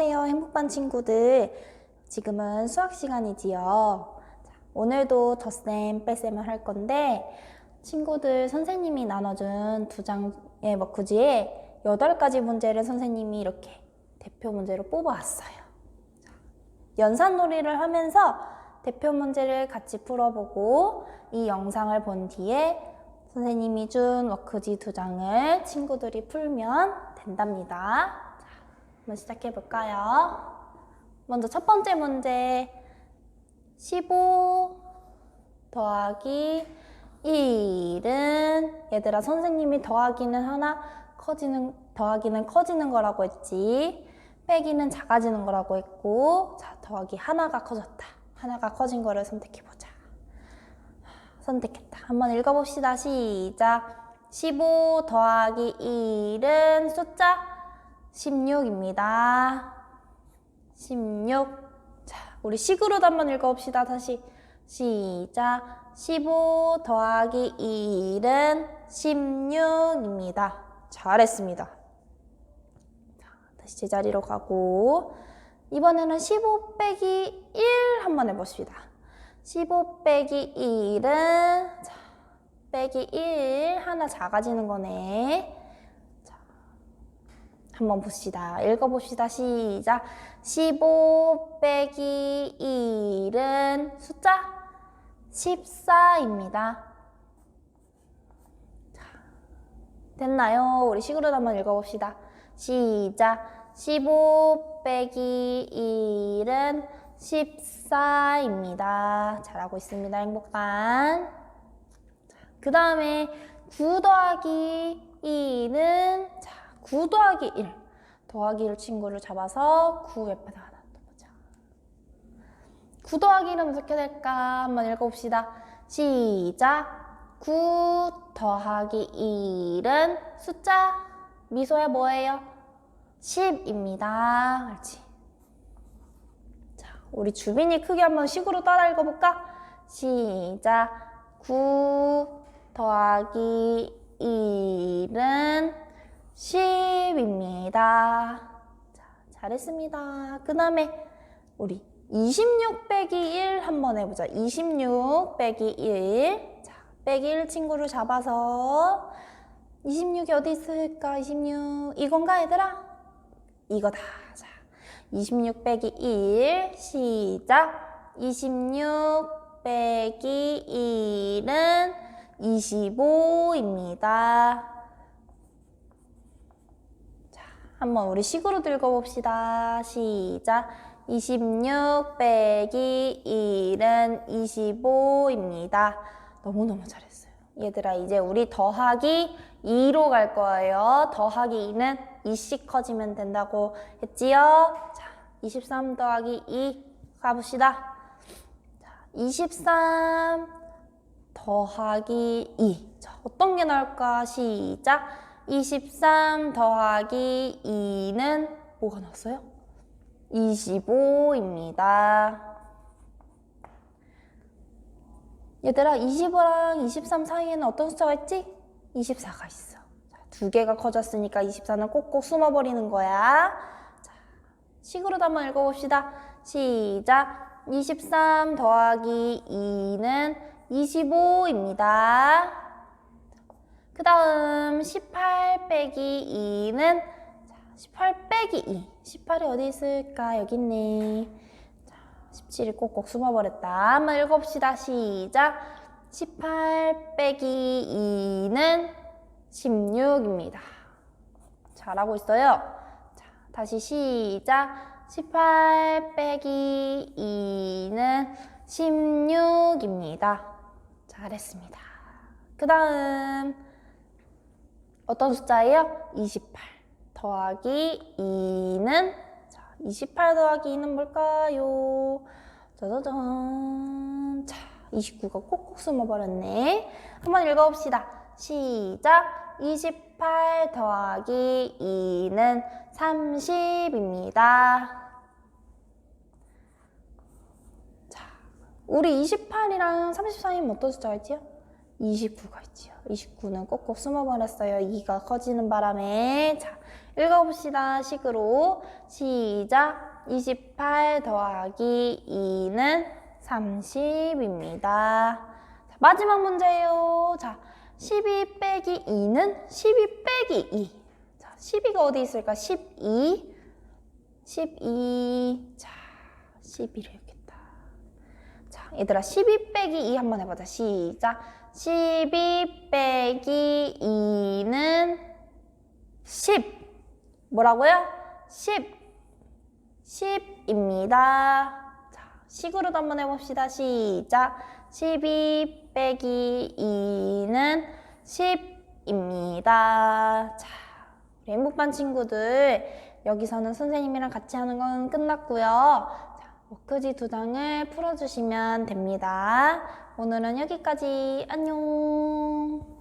안녕하세요, 행복반 친구들. 지금은 수학 시간이지요. 자, 오늘도 덧셈, 뺄셈을 할 건데, 친구들 선생님이 나눠준 두 장의 워크지에 여덟 가지 문제를 선생님이 이렇게 대표 문제로 뽑아왔어요. 자, 연산놀이를 하면서 대표 문제를 같이 풀어보고 이 영상을 본 뒤에 선생님이 준 워크지 두 장을 친구들이 풀면 된답니다. 자, 한번 시작해 볼까요? 먼저 첫 번째 문제. 15 더하기 1은 얘들아 선생님이 더하기는 하나 커지는 더하기는 커지는 거라고 했지. 빼기는 작아지는 거라고 했고 자 더하기 하나가 커졌다. 하나가 커진 거를 선택해 보자. 선택했다. 한번 읽어봅시다. 시작. 15 더하기 1은 숫자 16입니다 16 자, 우리 식으로도 한번 읽어봅시다. 다시 시작. 15 더하기 1은 16입니다. 잘했습니다. 자, 다시 제자리로 가고 이번에는 15 빼기 1 한번 해봅시다. 15 빼기 1은 자, 빼기 1 하나 작아지는 거네. 한번 봅시다. 읽어봅시다. 시작. 15 빼기 1은 숫자 14입니다. 자, 됐나요? 우리 식으로 한번 읽어봅시다. 시작. 15 빼기 1은 14입니다. 잘하고 있습니다. 행복한. 그 다음에 9 더하기 2는 자, 9 더하기 1 더하기 1 친구를 잡아서 9 옆에다 하나 넣어보자. 9 더하기 1은 어떻게 될까? 한번 읽어봅시다. 시작. 9 더하기 1은 숫자 미소야 뭐예요? 10입니다. 그렇지? 자 우리 주빈이 크게 한번 식으로 따라 읽어볼까? 시작. 9 더하기 1은 10입니다. 자, 잘했습니다. 그 다음에 우리 26 빼기 1 한번 해보자. 26 빼기 1. 자, 빼기 1 친구를 잡아서 26이 어디 있을까? 26. 이건가, 얘들아? 이거다. 자, 26 빼기 1. 시작. 26 빼기 1은 25입니다. 한번 우리 식으로 읽어봅시다. 시작. 26 빼기 1은 25입니다. 너무너무 잘했어요. 얘들아, 이제 우리 더하기 2로 갈 거예요. 더하기 2는 2씩 커지면 된다고 했지요? 자, 23 더하기 2 가봅시다. 자, 23 더하기 2. 자, 어떤 게 나올까? 시작. 23 더하기 2는 뭐가 나왔어요? 25입니다. 얘들아 25랑 23 사이에는 어떤 숫자가 있지? 24가 있어. 자, 두 개가 커졌으니까 24는 꼭꼭 숨어버리는 거야. 자, 식으로도 한번 읽어봅시다. 시작. 23 더하기 2는 25입니다. 그 다음 18 빼기 2는 18 빼기 2 18이 어디 있을까? 여기 있네. 자, 17이 꼭꼭 숨어버렸다. 한번 읽어봅시다. 시작. 18 빼기 2는 16입니다. 잘하고 있어요. 자, 다시 시작. 18 빼기 2는 16입니다. 잘했습니다. 그 다음 어떤 숫자예요? 28 더하기 2는 자, 28 더하기 2는 뭘까요? 짜자잔 자, 29가 꼭꼭 숨어버렸네 한번 읽어봅시다 시작 28 더하기 2는 30입니다 자, 우리 28이랑 30 사이면 어떤 숫자였지요? 29가 있지요. 29는 꼭꼭 숨어버렸어요. 2가 커지는 바람에. 자, 읽어봅시다. 식으로. 시작. 28 더하기 2는 30입니다. 자, 마지막 문제예요. 자, 12 빼기 2는 12 빼기 2. 자, 12가 어디 있을까? 12. 12. 자, 12를 여기다. 자, 얘들아, 12 빼기 2 한번 해보자. 시작. 12 빼기 2는 10. 뭐라고요? 10. 10입니다. 자, 식으로도 한번 해봅시다. 시작. 12 빼기 2는 10입니다. 자, 우리 행복반 친구들, 여기서는 선생님이랑 같이 하는 건 끝났고요. 자, 워크지 두 장을 풀어주시면 됩니다. 오늘은 여기까지. 안녕.